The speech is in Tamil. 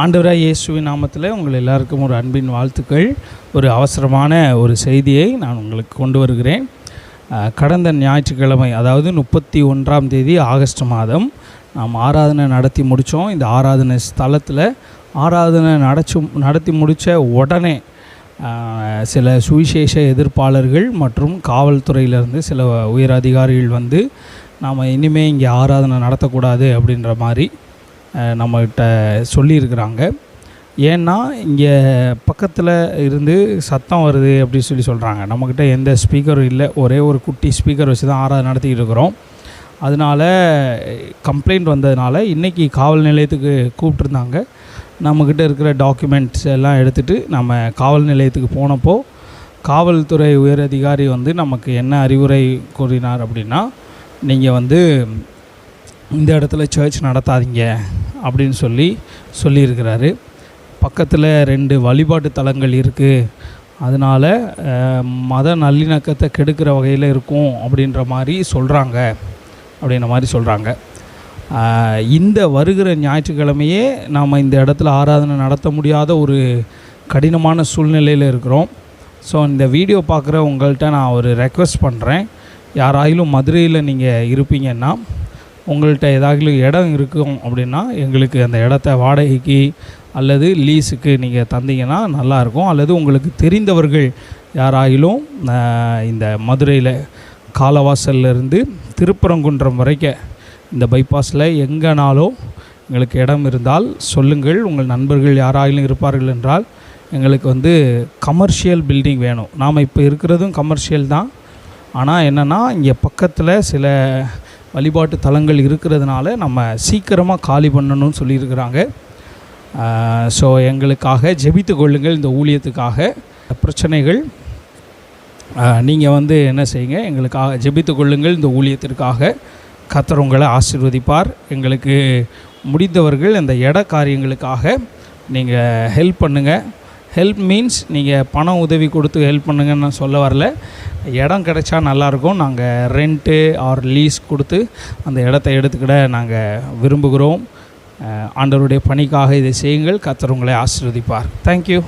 ஆண்டவராய் இயேசுவின் நாமத்தில் உங்கள் எல்லாருக்கும் ஒரு அன்பின் வாழ்த்துக்கள் ஒரு அவசரமான ஒரு செய்தியை நான் உங்களுக்கு கொண்டு வருகிறேன். கடந்த ஞாயிற்றுக்கிழமை அதாவது முப்பத்தி ஒன்றாம் தேதி ஆகஸ்ட் மாதம் நாம் ஆராதனை நடத்தி முடித்தோம் இந்த ஆராதனை ஸ்தலத்தில் ஆராதனை நடச்சு நடத்தி முடித்த உடனே சில சுவிசேஷ எதிர்ப்பாளர்கள் மற்றும் காவல்துறையிலேருந்து சில உயர் அதிகாரிகள் வந்து நாம் இனிமேல் இங்கே ஆராதனை நடத்தக்கூடாது அப்படின்ற மாதிரி நம்மகிட்ட சொல்லியிருக்கிறாங்க. ஏன்னா இங்கே பக்கத்தில் இருந்து சத்தம் வருது அப்படின்னு சொல்லி சொல்கிறாங்க நம்மக்கிட்ட எந்த ஸ்பீக்கரும் இல்லை. ஒரே ஒரு குட்டி ஸ்பீக்கர் வச்சு தான் ஆராதனை நடத்திக்கிட்டு இருக்கிறோம். அதனால் கம்ப்ளைண்ட் வந்ததுனால இன்றைக்கி காவல் நிலையத்துக்கு கூப்பிட்ருந்தாங்க நம்மக்கிட்ட இருக்கிற டாக்குமெண்ட்ஸ் எல்லாம் எடுத்துகிட்டு நம்ம காவல் நிலையத்துக்கு போனப்போ காவல்துறை உயர் அதிகாரி வந்து நமக்கு என்ன அறிவுரை கூறினார் அப்படின்னா நீங்கள் வந்து இந்த இடத்துல சர்ச் நடத்தாதீங்க. அப்படின்னு சொல்லி சொல்லியிருக்கிறாரு. பக்கத்தில் ரெண்டு வழிபாட்டு தலங்கள் இருக்குது அதனால் மத நல்லிணக்கத்தை கெடுக்கிற வகையில் இருக்கும் அப்படின்ற மாதிரி சொல்கிறாங்க அப்படின்ற மாதிரி சொல்கிறாங்க இந்த வருகிற ஞாயிற்றுக்கிழமையே நாம் இந்த இடத்துல ஆராதனை நடத்த முடியாத ஒரு கடினமான சூழ்நிலையில் இருக்கிறோம். ஸோ இந்த வீடியோ பார்க்குற உங்கள்கிட்ட நான் ஒரு ரெக்வெஸ்ட் பண்ணுறேன் யாராயிலும் மதுரையில் நீங்கள் இருப்பீங்கன்னா உங்கள்கிட்ட ஏதாவது இடம் இருக்கும் அப்படின்னா எங்களுக்கு அந்த இடத்த வாடகைக்கு அல்லது லீஸுக்கு நீங்கள் தந்தீங்கன்னா நல்லாயிருக்கும். அல்லது உங்களுக்கு தெரிந்தவர்கள் யாராயிலும் இந்த மதுரையில் காலவாசல்ல இருந்து திருப்பரங்குன்றம் வரைக்கும் இந்த பைபாஸில் எங்கேனாலும் எங்களுக்கு இடம் இருந்தால் சொல்லுங்கள். உங்கள் நண்பர்கள் யாராயிலும் இருப்பார்கள் என்றால் எங்களுக்கு வந்து கமர்ஷியல் பில்டிங் வேணும். நாம் இப்போ இருக்கிறதும் கமர்ஷியல் தான். ஆனால் என்னென்னா இங்கே பக்கத்தில் சில வழிபாட்டு தலங்கள் இருக்கிறதுனால நம்ம சீக்கிரமாக காலி பண்ணணும்னு சொல்லியிருக்கிறாங்க. ஸோ எங்களுக்காக ஜெபித்து கொள்ளுங்கள் இந்த ஊழியத்துக்காக. பிரச்சனைகள் நீங்கள் வந்து என்ன செய்யுங்க எங்களுக்காக ஜெபித்து கொள்ளுங்கள் இந்த ஊழியத்திற்காக. கத்துறவங்களை உங்களை ஆசீர்வதிப்பார். எங்களுக்கு முடிந்தவர்கள் இந்த இட காரியங்களுக்காக நீங்கள் ஹெல்ப் பண்ணுங்கள் ஹெல்ப் மீன்ஸ் நீங்கள் பணம் உதவி கொடுத்து ஹெல்ப் பண்ணுங்கன்னு நான் சொல்ல வரல. இடம் கிடைச்சா நல்லாயிருக்கும். நாங்கள் ரெண்ட்டு ஆர் லீஸ் கொடுத்து அந்த இடத்த எடுத்துக்கிட நாங்கள் விரும்புகிறோம். ஆண்டவருடைய பணிக்காக இதை செய்யுங்கள். கத்தர் உங்களை ஆசிர்வதிப்பார். தேங்க்யூ